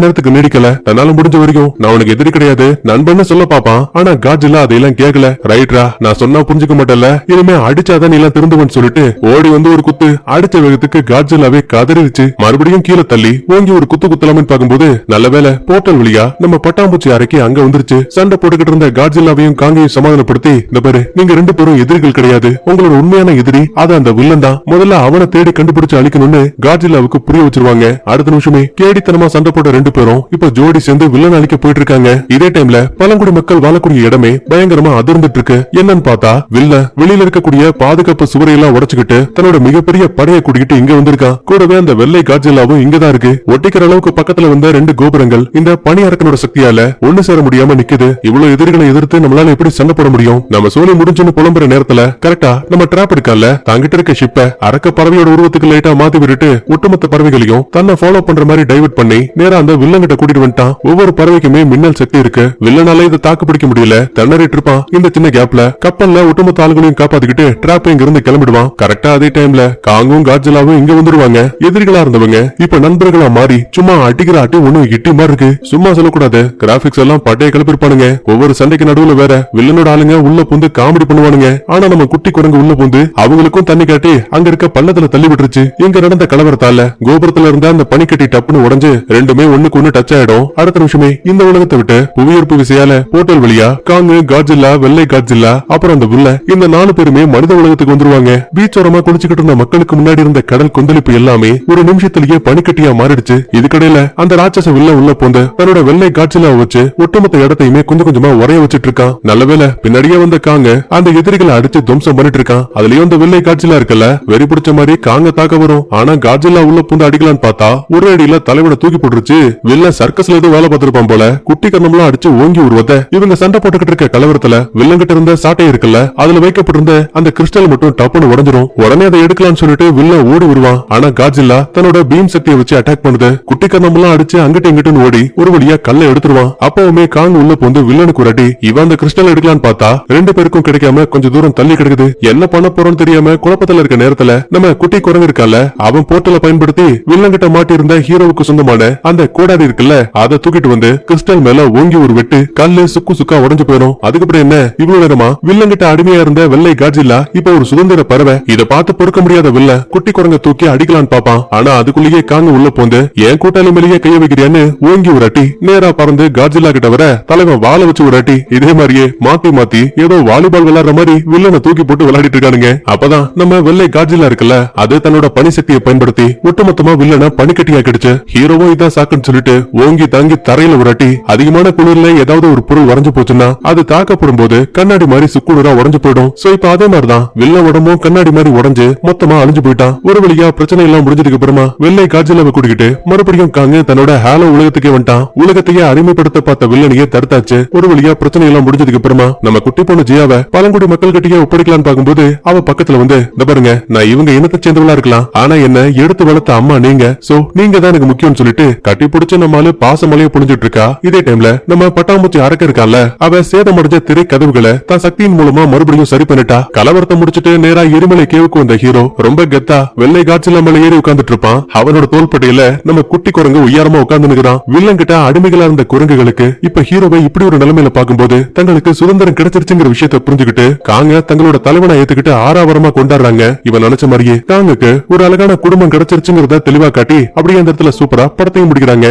நேரத்துக்கு நீடிக்கல. தன்னால முடிஞ்ச வரைக்கும் நான் உனக்கு எதிரி கிடையாது. நண்பன்னு சொல்ல பாப்பான். ஆனா காட்ஜில்லா அதையெல்லாம் கேட்கல. ரைட்ரா நான் சொன்னா புரிஞ்சுக்க மாட்டல இனிமே அடிச்சாதான் நீ எல்லாம் திருந்துவன் சொல்லிட்டு ஓடி வந்து ஒரு குத்து அடிச்ச வேகத்துக்கு காட்ஜில்லாவே கதறிடுச்சு. மறுபடியும் கீழே தள்ளி ஓங்கி ஒரு குத்து குத்தலாம்னு பாக்கும்போது நல்ல வேலை போர்ட்டல் வழியா நம்ம பட்டாம்பூச்சி அறைக்கு அங்க வந்துருச்சு. சண்டை போட்டுக்கிட்டு இருந்த காட்ஜில்லாவையும் காங்கையும் சமாதானப்படுத்தி இந்த பாரு நீங்க ரெண்டு பேரும் எதிரிகள் கிடையாது. உங்களோட உண்மையான எதிரி அது அந்த வில்லன் தான். முதல்ல அவனை தேடி கண்டுபிடிச்சு அழிக்கணும்னு காட்ஜில்லாவுக்கு புரிய வச்சிருவாங்க. அடுத்த நிமிஷமே கேடித்தனமா சண்டை போட்ட ரெண்டு பேரும் இப்ப ஜோடி சேர்ந்து வில்லன் அழிக்க போயிட்டு இருக்காங்க இதே டைம்ல பழங்குடி மக்கள் வாழக்கூடிய இடமே பயங்கரமா அதிர்ந்துட்டு இருக்கு என்னன்னு பார்த்தா வில்ல வெளியில இருக்கக்கூடிய பாதுகாப்பு சுவரையெல்லாம் உடைச்சுக்கிட்டு தன்னோட மிகப்பெரிய படையை கூட்டிக்கிட்டு இங்க வந்திருக்கான் கூடவே அந்த வெள்ளை காட்ஜில்லாவும் இங்கதான் இருக்கு. ஒட்டிக்கிற அளவுக்கு பக்கத்துல வந்த ரெண்டு கோபுரங்கள் இந்த பனி அரக்கனோட சக்தியால ஒண்ணு சேர முடியாம நிக்குது. இவ்வளவு எதிரிகளை எதிர்த்து நம்மளால எப்படி சண்டை போட முடியும்? நம்ம சோழி முடிஞ்சுன்னு புலம்புற நேரத்துல கரெக்டா நம்ம டிராப் இருக்கால தாங்கிட்டு இருக்க ஷிப்ப அரக்க பறவையோட உருவத்தை உருவத்துக்கு லைட்டா மாத்தி விட்டுட்டு ஒட்டுமொத்த பறவைகளையும் தன்னை ஃபாலோ பண்ற மாதிரி டைவர்ட் பண்ணி நேரா அந்த வில்லன் கிட்ட கூட்டிட்டு வந்துட்டான். ஒவ்வொரு பறவைக்குமே மின்னல் சக்தி இருக்கு. வில்லனால இதை தாக்கு பிடிக்க முடியல. திணறிட்டு இருப்பான் இந்த சின்ன கேப்ல கப்பல்ல ஒட்டுமொத்த ஆளுகளையும் காப்பாத்திக்கிட்டு டிராப் இங்க இருந்து கிளம்பிடுவான். கரெக்டா அதே டைம்ல காங்கும் காட்ஜலாவும் இங்க வந்துருவாங்க. எதிரிகளா இருந்தவங்க இப்ப நண்பர்களா மாறி சும்மா அடிக்கிற அடி ஒண்ணும் இட்டி மாதிரி இருக்கு. சும்மா சொல்லக்கூடாது. கிராபிக்ஸ் எல்லாம் பட்டைய கிளப்பிருப்பானுங்க ஒவ்வொரு சண்டைக்கு நடுவுல வேற வில்லனோட ஆளுங்க உள்ள புந்து காமெடி பண்ணுவானுங்க. ஆனா நம்ம குட்டி குரங்கு உள்ள புந்து அவங்களுக்கும் தண்ணி காட்டி அங்க இருக்க பள்ளத்துல தள்ளி விட்டுருச்சு. இங்க நடந்த கலவரத்தால கோபுரத்துல இருந்த அந்த பனிக்கட்டி டப்புன்னு உடஞ்சு ரெண்டுமே ஒண்ணுக்கு ஒண்ணு டச் ஆயிடும். அடுத்த நிமிஷமே இந்த உலகத்தை விட்டு புவியீர்ப்பு விசையால போர்ட்டல் வழியா காங்கு காட்ஜில்லா வெள்ளை காட்ஜில்லா அப்புறம் அந்த புல்ல இந்த நாலு பேருமே மனித உலகத்துக்கு வந்துருவாங்க. பீச்சோரமா குளிச்சுக்கிட்டு இருந்த மக்களுக்கு முன்னாடி இருந்த கடல் கொந்தளிப்பு எல்லாமே ஒரு நிமிஷத்திலேயே பனிக்கட்டியா மாறிடுச்சு. இதுக்கடையில அந்த ராட்சச வில்ல உள்ள போந்து தன்னோட வெள்ளை காட்சிலாவை வச்சு ஒட்டுமொத்த இடத்தையுமே கொஞ்சம் கொஞ்சமா உரைய வச்சிட்டு இருக்கான். நல்லவேளை பின்னாடியே வந்த காங்க அந்த எதிரிகளை அடிச்சு துவம்சம் பண்ணிட்டு இருக்கான். அதுலயும் அந்த வெள்ளை காட்சிலா இருக்கல வெறி பிடிச்ச மாதிரி காங்க தாங்க தாக்க வரும். ஆனா காட்சிலா உள்ள பூந்து அடிக்கலான்னு பார்த்தா ஒரு அடியில தலைவனை தூக்கி போட்டுருச்சு. வில்ல சர்க்கஸ்ல ஏதோ வேலை பார்த்திருப்பான் போல குட்டி கண்ணம்லாம் அடிச்சு ஓங்கி உருவத இவங்க சண்டை போட்டுக்கிட்டு இருக்க கலவரத்துல வில்லங்கிட்ட இருந்த சாட்டை இருக்குல்ல அதுல வைக்கப்பட்டிருந்த அந்த கிறிஸ்டல் மட்டும் டப்புன்னு உடஞ்சிரும். உடனே அதை எடுக்கலாம்னு சொல்லிட்டு வில்ல ஓடி வருவான். ஆனா காட்ஜில்லா தன்னோட பீம் சக்தியை வச்சு அட்டாக் பண்ணுது. குட்டி கண்ணம்லாம் அடிச்சு அங்கிட்ட இங்கிட்டு ஓடி ஒரு வழியா கல்ல எடுத்துருவான். அப்பவுமே காங் உள்ள பூந்து வில்லனுக்கு ஒரு அடி இவன் அந்த கிறிஸ்டல் எடுக்கலான்னு பார்த்தா ரெண்டு பேருக்கும் கிடைக்காம கொஞ்சம் தூரம் தள்ளி கிடக்குது. என்ன பண்ண போறோம்னு தெரியாம குழப்பத்துல இருக்க நேரத்துல நம்ம குட்டி குரங்கு இருக்கால அவன் போர்ட்டலை பயன்படுத்தி வில்லங்கிட்ட மாட்டி இருந்த ஹீரோவுக்கு சொந்தமான அந்த கோடாரி இருக்குல்ல அதை தூக்கிட்டு வந்து கிறிஸ்டல் மேல ஓங்கி ஒரு வெட்டு கல்லு சுக்கு சுக்கா உடஞ்சு போயிடும். அதுக்கப்புறம் என்ன? இவ்வளவு நேரமா வில்லங்கிட்ட அடிமையா இருந்த வெள்ளை காட்ஜில்லா இப்ப ஒரு சுதந்திர பறவை? இதை பார்த்து பொறுக்க முடியாத வில்ல குட்டி குரங்க தூக்கி அடிக்கலான்னு பாப்பான் ஆனா அதுக்குள்ளேயே காங்க உள்ள போந்து என் கூட்டாளி மேலேயே கைய வைக்கிறியான்னு? ஓங்கி ஒரு அட்டி நேரா பறந்து காட்ஜில்லா கிட்ட வர தலைவன் வாழ வச்சு ஒரு அட்டி இதே மாதிரியே மாத்தி மாத்தி ஏதோ வாலிபால் விளையாடுற மாதிரி வில்லனை தூக்கி போட்டு விளையாடிட்டு இருக்கானுங்க. அப்பதான் நம்ம வெள்ளை காட்ஜிலா இருக்குல்ல அது தன்னோட பனி சக்தியை பயன்படுத்தி ஒட்டுமொத்தமா வில்லனை பனிக்கட்டியா கிடைச்சு ஹீரோவும் இதான் சாக்குன்னு சொல்லிட்டு ஓங்கி தாங்கி தரையில உரட்டி அதிகமான குளிர்ல ஏதாவது ஒரு பொருள் உறைஞ்சு போச்சுன்னா அது தாக்கப்படும் போது கண்ணாடி மாதிரி சுக்குடுறா உடஞ்சு போயிடும். சோ இப்ப அதே மாதிரிதான் வில்ல உடம்பும் கண்ணாடி மாதிரி உடஞ்சு மொத்தமா அழிஞ்சு போயிட்டான். ஒரு வழியா பிரச்சனை எல்லாம் முடிஞ்சதுக்கு அப்புறமா வெள்ளை காஜில கூட்டிக்கிட்டு மறுபடியும் காங்க தன்னோட ஹாலோ உலகத்துக்கே வந்துட்டான். உலகத்தையே அடிமைப்படுத்த பார்த்த வில்லனையே தடுத்தாச்சு. ஒரு வழியா பிரச்சனை எல்லாம் முடிஞ்சதுக்கு அப்புறமா நம்ம குட்டி பொண்ணு ஜியாவை பழங்குடி மக்கள் கிட்டயே ஒப்படைக்கலாம்னு பார்க்கும்போது அவ பக்கத்துல வந்து இந்த பாருங்க நான் இவங்க இனத்தை சேர்ந்தவளா இருக்கலாம். ஆனா என்ன எடுத்து வளர்த்த அம்மா நீங்க. சோ நீங்க தான் எனக்கு முக்கியம்னு சொல்லிட்டு கட்டி பிடிச்ச நம்மளால பாசமலைய புடிஞ்சிட்டு இருக்கா இதே டைம்ல நம்ம பட்டாம்பூச்சி அரக்க இருக்கான்ல அவ சேதமடைஞ்ச திரை கதவுகளை தான் சக்தியின் மூலமா மறுபடியும் சரி பண்ணிட்டா? கலவரத்தை முடிச்சிட்டு நேரா எரிமலை கேவுக்கு வந்த ஹீரோ ரொம்ப கெத்தா வெள்ளை காய்ச்சல் மேல ஏறி உட்கார்ந்துட்டு இருப்பான் அவனோட தோள்பட்டையில நம்ம குட்டி குரங்கு உயரமா உட்கார்ந்து நிக்கிறான் வில்லன் கிட்ட அடிமைகளா இருந்த குரங்குகளுக்கு இப்ப ஹீரோவை இப்படி ஒரு நிலைமையில பாக்கும்போது தங்களுக்கு சுதந்திரம் கிடைச்சிருச்சுங்கிற விஷயத்தை புரிஞ்சுக்கிட்டு காங்க தங்களோட தலைவனை ஏத்துக்கிட்டு ஆறாவரமா கொண்டாடுறாங்க. இவன் நினைச்ச மாதிரியே காங்க ஒரு அழகான குடும்பம் கிடைச்சிருச்சுங்கிறத தெளிவா காட்டி அப்படியே அந்த இடத்துல சூப்பரா படத்தையும் முடிக்கிறாங்க.